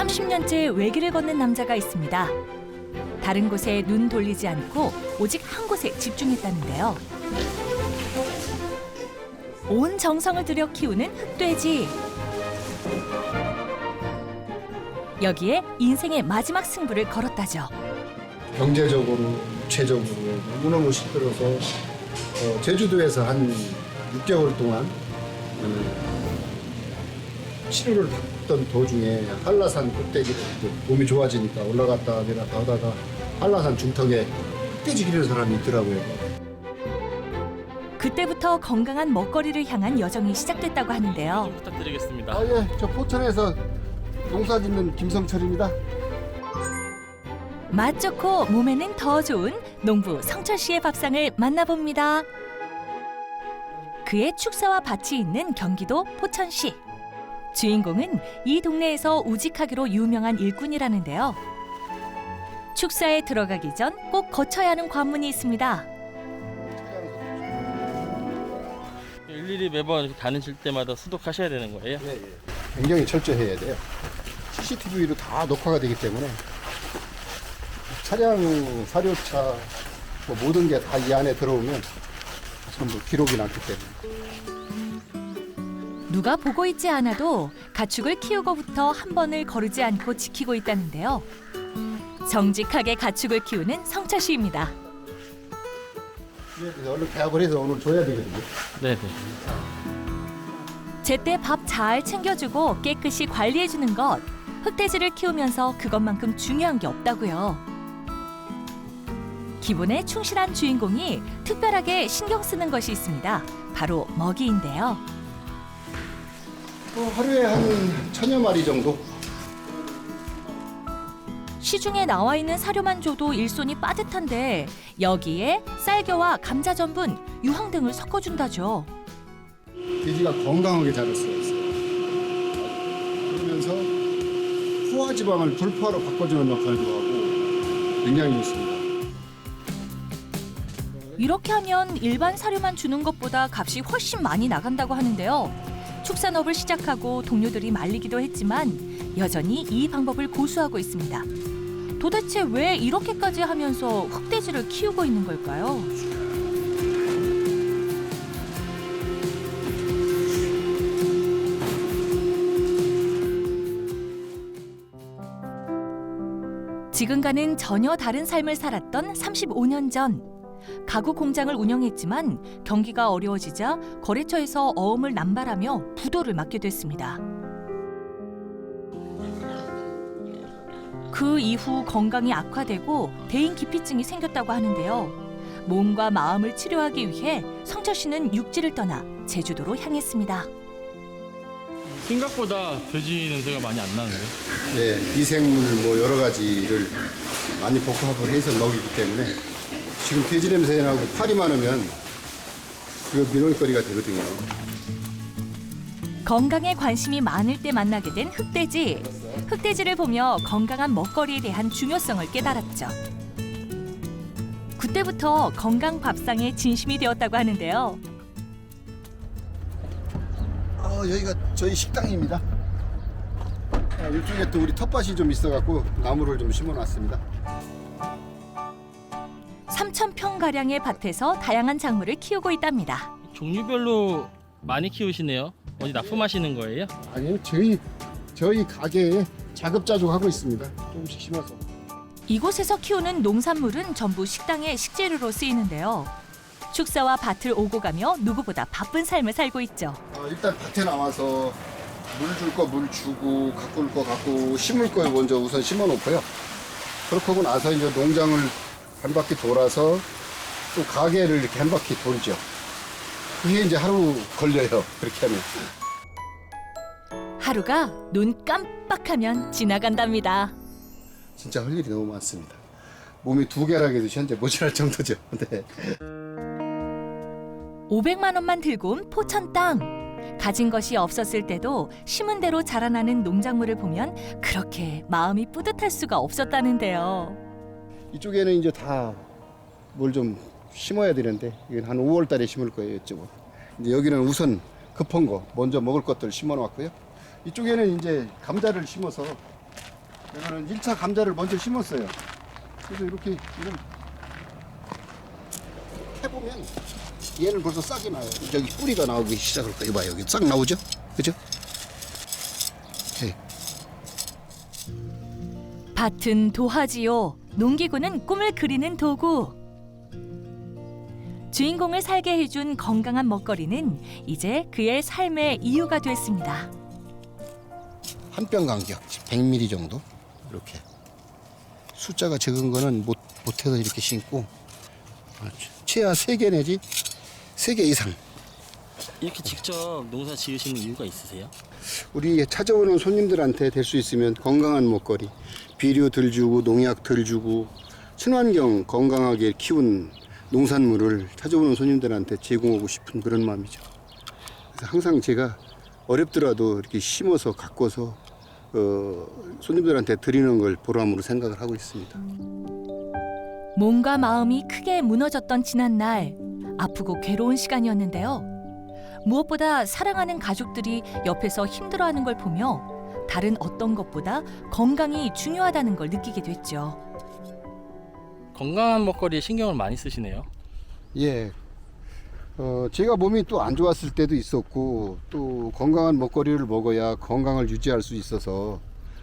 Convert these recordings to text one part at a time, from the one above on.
30년째 외길을 걷는 남자가 있습니다. 다른 곳에 눈 돌리지 않고 오직 한 곳에 집중했다는데요. 온 정성을 들여 키우는 흑돼지. 여기에 인생의 마지막 승부를 걸었다죠. 경제적으로, 육체적으로 너무너무 힘들어서 어, 제주도에서 한 6개월 동안 음, 치료를 받던 도중에 한라산 꼭대기를 이제 몸이 좋아지니까 올라갔다 내려갔다 하다가 한라산 중턱에 흑돼지 기르는 사람이 있더라고요. 그때부터 건강한 먹거리를 향한 여정이 시작됐다고 하는데요. 좀 부탁드리겠습니다. 아, 예, 저 포천에서 농사 짓는 김성철입니다. 맛 좋고 몸에는 더 좋은 농부 성철 씨의 밥상을 만나봅니다. 그의 축사와 밭이 있는 경기도 포천시. 주인공은 이 동네에서 우직하기로 유명한 일꾼이라는데요. 축사에 들어가기 전 꼭 거쳐야 하는 관문이 있습니다. 일일이 매번 이렇게 다니실 때마다 수독하셔야 되는 거예요? 예, 예. 굉장히 철저해야 돼요. CCTV로 다 녹화가 되기 때문에 차량, 사료차, 뭐 모든 게 다 이 안에 들어오면 전부 기록이 남기 때문에. 누가 보고 있지 않아도 가축을 키우고부터 한 번을 거르지 않고 지키고 있다는데요. 정직하게 가축을 키우는 성철 씨입니다. 얼른 개업을 해서 오늘 줘야 되거든요. 네네. 제때 밥 잘 챙겨주고 깨끗이 관리해주는 것. 흑돼지를 키우면서 그것만큼 중요한 게 없다고요. 기본에 충실한 주인공이 특별하게 신경 쓰는 것이 있습니다. 바로 먹이인데요. 어, 하루에 한 천여 마리 정도? 시중에 나와 있는 사료만 줘도 일손이 빠듯한데 여기에 쌀겨와 감자 전분, 유황 등을 섞어준다죠. 돼지가 건강하게 자랄 수가 있어요. 그러면서 포화 지방을 불포화로 바꿔주는 역할도 하고 굉장히 좋습니다. 이렇게 하면 일반 사료만 주는 것보다 값이 훨씬 많이 나간다고 하는데요. 축산업을 시작하고 동료들이 말리기도 했지만 여전히 이 방법을 고수하고 있습니다. 도대체 왜 이렇게까지 하면서 흑돼지를 키우고 있는 걸까요? 지금과는 전혀 다른 삶을 살았던 35년 전 가구 공장을 운영했지만 경기가 어려워지자 거래처에서 어음을 남발하며 부도를 맞게 됐습니다. 그 이후 건강이 악화되고 대인 기피증이 생겼다고 하는데요. 몸과 마음을 치료하기 위해 성철 씨는 육지를 떠나 제주도로 향했습니다. 생각보다 돼지 냄새가 많이 안 나는데. 네, 미생물 뭐 여러 가지를 많이 복합을 해서 먹이기 때문에 지금 돼지 냄새 나고 팔이 많으면 그 민원거리가 되거든요. 건강에 관심이 많을 때 만나게 된 흑돼지. 흑돼지를 보며 건강한 먹거리에 대한 중요성을 깨달았죠. 그때부터 건강 밥상에 진심이 되었다고 하는데요. 어, 여기가 저희 식당입니다. 아, 이쪽에 또 우리 텃밭이 좀 있어갖고 나무를 좀 심어놨습니다. 3천 평 가량의 밭에서 다양한 작물을 키우고 있답니다. 종류별로 많이 키우시네요. 어디 납품하시는 거예요? 아니요, 저희 저희 가게에 자급자족 하고 있습니다. 조금씩 심어서. 이곳에서 키우는 농산물은 전부 식당의 식재료로 쓰이는데요. 축사와 밭을 오고 가며 누구보다 바쁜 삶을 살고 있죠. 어, 일단 밭에 나와서 물 줄 거 물 주고 가꿀 거 갖고 심을 거 먼저 우선 심어 놓고요. 그렇게 하고 나서 이제 농장을 한 바퀴 돌아서 또 가게를 이렇게 한 바퀴 돌죠. 그게 이제 하루 걸려요. 그렇게 하면. 하루가 눈 깜빡하면 지나간답니다. 진짜 할 일이 너무 많습니다. 몸이 두 개라고 해도 현재 모자랄 정도죠. 네. 500만 원만 들고 온 포천 땅. 가진 것이 없었을 때도 심은 대로 자라나는 농작물을 보면 그렇게 마음이 뿌듯할 수가 없었다는데요. 이쪽에는 이제 다 뭘 좀 심어야 되는데 이건 한 5월 달에 심을 거예요, 이쪽은. 이제 여기는 우선 급한 거, 먼저 먹을 것들 심어 놨고요. 이쪽에는 이제 감자를 심어서 이거는 1차 감자를 먼저 심었어요. 그래서 이렇게 이런 해보면 얘는 벌써 싹이 나요. 여기 뿌리가 나오기 시작할 거예요. 이봐 여기 싹 나오죠? 그죠? 네. 밭은 도화지요. 농기구는 꿈을 그리는 도구. 주인공을 살게 해준 건강한 먹거리는 이제 그의 삶의 이유가 됐습니다. 한 뼘 간격 100mm 정도 이렇게 숫자가 적은 거는 못 못해서 이렇게 심고 최하 3개 내지 3개 이상 이렇게 직접 농사 지으시는 이유가 있으세요? 우리 찾아오는 손님들한테 될 수 있으면 건강한 먹거리 비료 덜 주고 농약 덜 주고 친환경 건강하게 키운 농산물을 찾아오는 손님들한테 제공하고 싶은 그런 마음이죠. 그래서 항상 제가 어렵더라도 이렇게 심어서 가꿔서 어, 손님들한테 드리는 걸 보람으로 생각을 하고 있습니다. 몸과 마음이 크게 무너졌던 지난 날 아프고 괴로운 시간이었는데요. 무엇보다 사랑하는 가족들이 옆에서 힘들어하는 걸 보며 다른 어떤 것보다 건강이 중요하다는 걸 느끼게 됐죠. 건강한 먹거리에 신경을 많이 쓰시네요. 예. 어, 제가 몸이 또 안 좋았을 때도 있었고 또 건강한 먹거리를 먹어야 건강을 유지할 수 있어서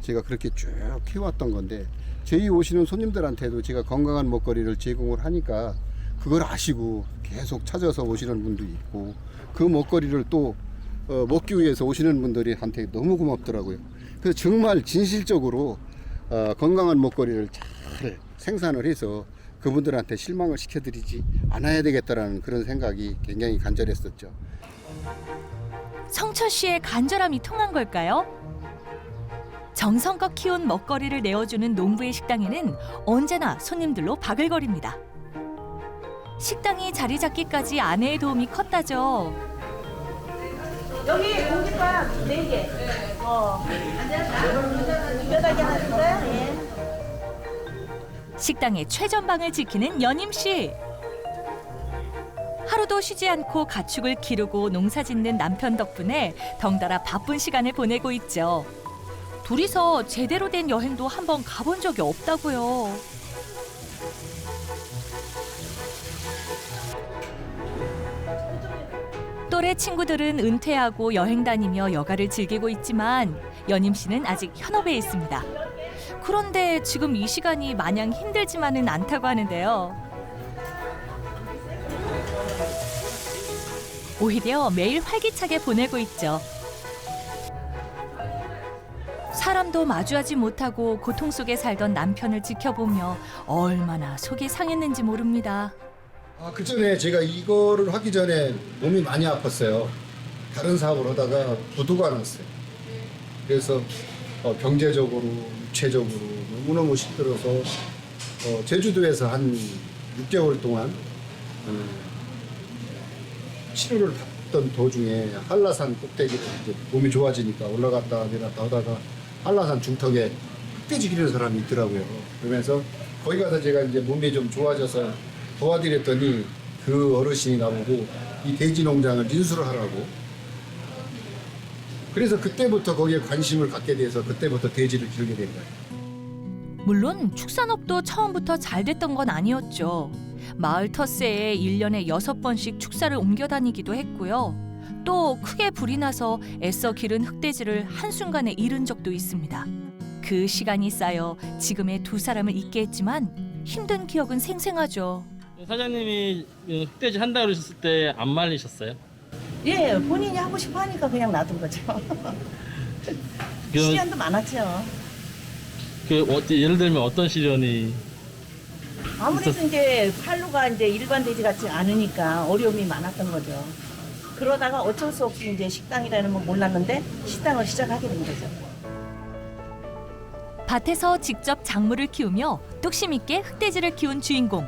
제가 그렇게 쭉 해왔던 건데 저희 오시는 손님들한테도 제가 건강한 먹거리를 제공을 하니까 그걸 아시고 계속 찾아서 오시는 분도 있고 그 먹거리를 또 어, 먹기 위해서 오시는 분들이 한테 너무 고맙더라고요. 그래서 정말 진실적으로 어, 건강한 먹거리를 잘 생산을 해서 그분들한테 실망을 시켜드리지 않아야 되겠다라는 그런 생각이 굉장히 간절했었죠. 성철 씨의 간절함이 통한 걸까요? 정성껏 키운 먹거리를 내어주는 농부의 식당에는 언제나 손님들로 바글거립니다. 식당이 자리 잡기까지 아내의 도움이 컸다죠. 여기 공깃밥 네 개. 어. 하셨어요? 예. 식당의 최전방을 지키는 연임 씨. 하루도 쉬지 않고 가축을 기르고 농사 짓는 남편 덕분에 덩달아 바쁜 시간을 보내고 있죠. 둘이서 제대로 된 여행도 한번 가본 적이 없다고요. 또래 친구들은 은퇴하고 여행 다니며 여가를 즐기고 있지만 연임 씨는 아직 현업에 있습니다. 그런데 지금 이 시간이 마냥 힘들지만은 않다고 하는데요. 오히려 매일 활기차게 보내고 있죠. 사람도 마주하지 못하고 고통 속에 살던 남편을 지켜보며 얼마나 속이 상했는지 모릅니다. 아, 그 전에 제가 이거를 하기 전에 몸이 많이 아팠어요. 다른 사업을 하다가 부도가 났어요. 그래서 어, 경제적으로, 육체적으로 너무너무 힘들어서 어, 제주도에서 한 6개월 동안 어, 치료를 받던 도중에 한라산 꼭대기로 이제 몸이 좋아지니까 올라갔다 내렸다 하다가 한라산 중턱에 흑돼지 기르는 사람이 있더라고요. 그러면서 거기 가서 제가 이제 몸이 좀 좋아져서 도와드렸더니 그 어르신이 나보고 이 돼지 농장을 인수를 하라고. 그래서 그때부터 거기에 관심을 갖게 돼서 그때부터 돼지를 기르게 된 거예요. 물론 축산업도 처음부터 잘 됐던 건 아니었죠. 마을 텃세에 일년에 여섯 번씩 축사를 옮겨 다니기도 했고요. 또 크게 불이 나서 애써 기른 흑돼지를 한순간에 잃은 적도 있습니다. 그 시간이 쌓여 지금의 두 사람을 있게 했지만 힘든 기억은 생생하죠. 사장님이 흑돼지 한다 그러셨을 때 안 말리셨어요? 예, 본인이 하고 싶어 하니까 그냥 놔둔 거죠. 그, 시간도 많았죠. 그 어, 예를 들면 어떤 시련이 아무래도 이제 팔로가 이제 일반 돼지 같지 않으니까 어려움이 많았던 거죠. 그러다가 어쩔 수 없이 이제 식당이라는 건 몰랐는데 식당을 시작하게 된 거죠. 밭에서 직접 작물을 키우며 뚝심 있게 흑돼지를 키운 주인공.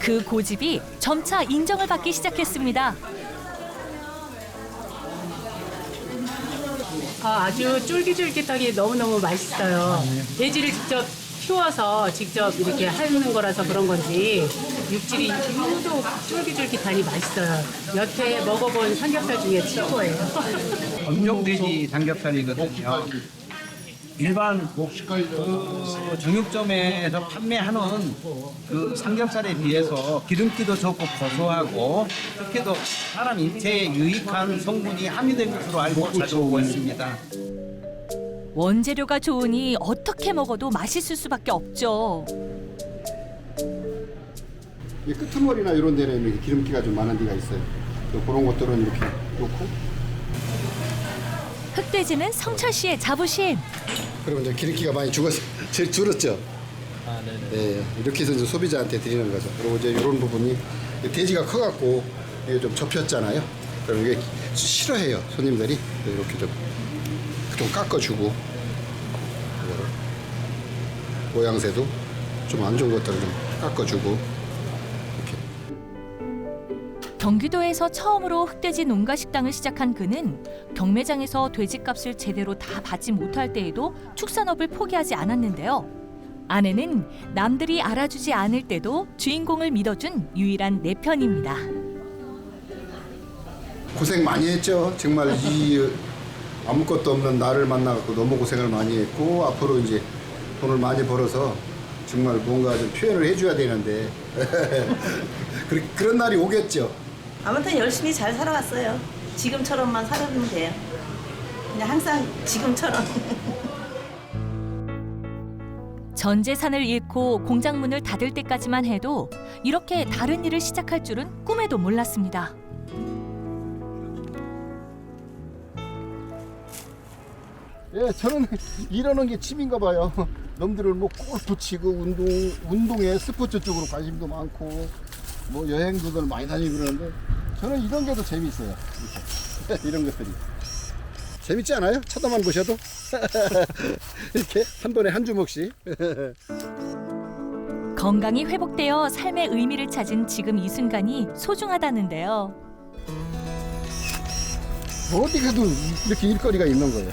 그 고집이 점차 인정을 받기 시작했습니다. 아, 아주 쫄깃쫄깃하게 너무너무 맛있어요. 돼지를 직접 키워서 직접 이렇게 하는 거라서 그런 건지 육질이 유독 쫄깃쫄깃하니 맛있어요. 여태 먹어본 삼겹살 중에 최고예요. 검정돼지 삼겹살이거든요. 일반 그 정육점에서 판매하는 그 삼겹살에 비해서 기름기도 적고 고소하고 특히도 사람 인체에 유익한 성분이 함유된 것으로 알고 찾아오고 있습니다. 원재료가 좋으니 어떻게 먹어도 맛있을 수밖에 없죠. 이 끄트머리나 이런 데는 이렇게 기름기가 좀 많은 데가 있어요. 또 그런 것들은 이렇게 놓고 흑돼지는 성철 씨의 자부심. 그러면 이제 기름기가 많이 죽었, 제 줄었죠. 아, 네네. 네, 이렇게 해서 이제 소비자한테 드리는 거죠. 그리고 이제 이런 부분이 돼지가 커갖고 이게 좀 접혔잖아요. 그럼 이게 싫어해요 손님들이 이렇게 좀, 좀 깎아주고 모양새도 좀 안 좋은 것들을 좀 깎아주고 경기도에서 처음으로 흑돼지 농가 식당을 시작한 그는 경매장에서 돼지값을 제대로 다 받지 못할 때에도 축산업을 포기하지 않았는데요. 아내는 남들이 알아주지 않을 때도 주인공을 믿어준 유일한 내 편입니다. 고생 많이 했죠. 정말 이 아무것도 없는 나를 만나갖고 너무 고생을 많이 했고 앞으로 이제 돈을 많이 벌어서 정말 뭔가 좀 표현을 해줘야 되는데 그런 날이 오겠죠. 아무튼 열심히 잘 살아왔어요. 지금처럼만 살아면 돼요. 그냥 항상 지금처럼. 전 재산을 잃고 공장 문을 닫을 때까지만 해도 이렇게 다른 일을 시작할 줄은 꿈에도 몰랐습니다. 예, 저는 이러는 게 취미인가 봐요. 놈들을 뭐 골프 치고 운동 운동에 스포츠 쪽으로 관심도 많고 뭐 여행도들 많이 다니고 그러는데 저는 이런 게 더. 이렇게. 이런 것들이 재밌지 않아요? 쳐다만 보셔도 이렇게 한 번에 한 주먹씩. 건강이 회복되어 삶의 의미를 찾은 지금 이 순간이 소중하다는데요. 어디 가도 이렇게 일거리가 있는 거예요.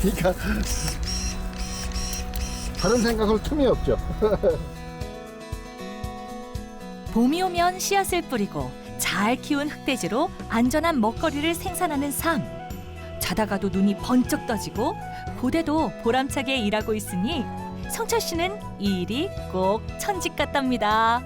그러니까 다른 생각할 틈이 없죠. 봄이 오면 씨앗을 뿌리고 잘 키운 흑돼지로 안전한 먹거리를 생산하는 삶. 자다가도 눈이 번쩍 떠지고 고대도 보람차게 일하고 있으니 성철 씨는 이 일이 꼭 천직 같답니다.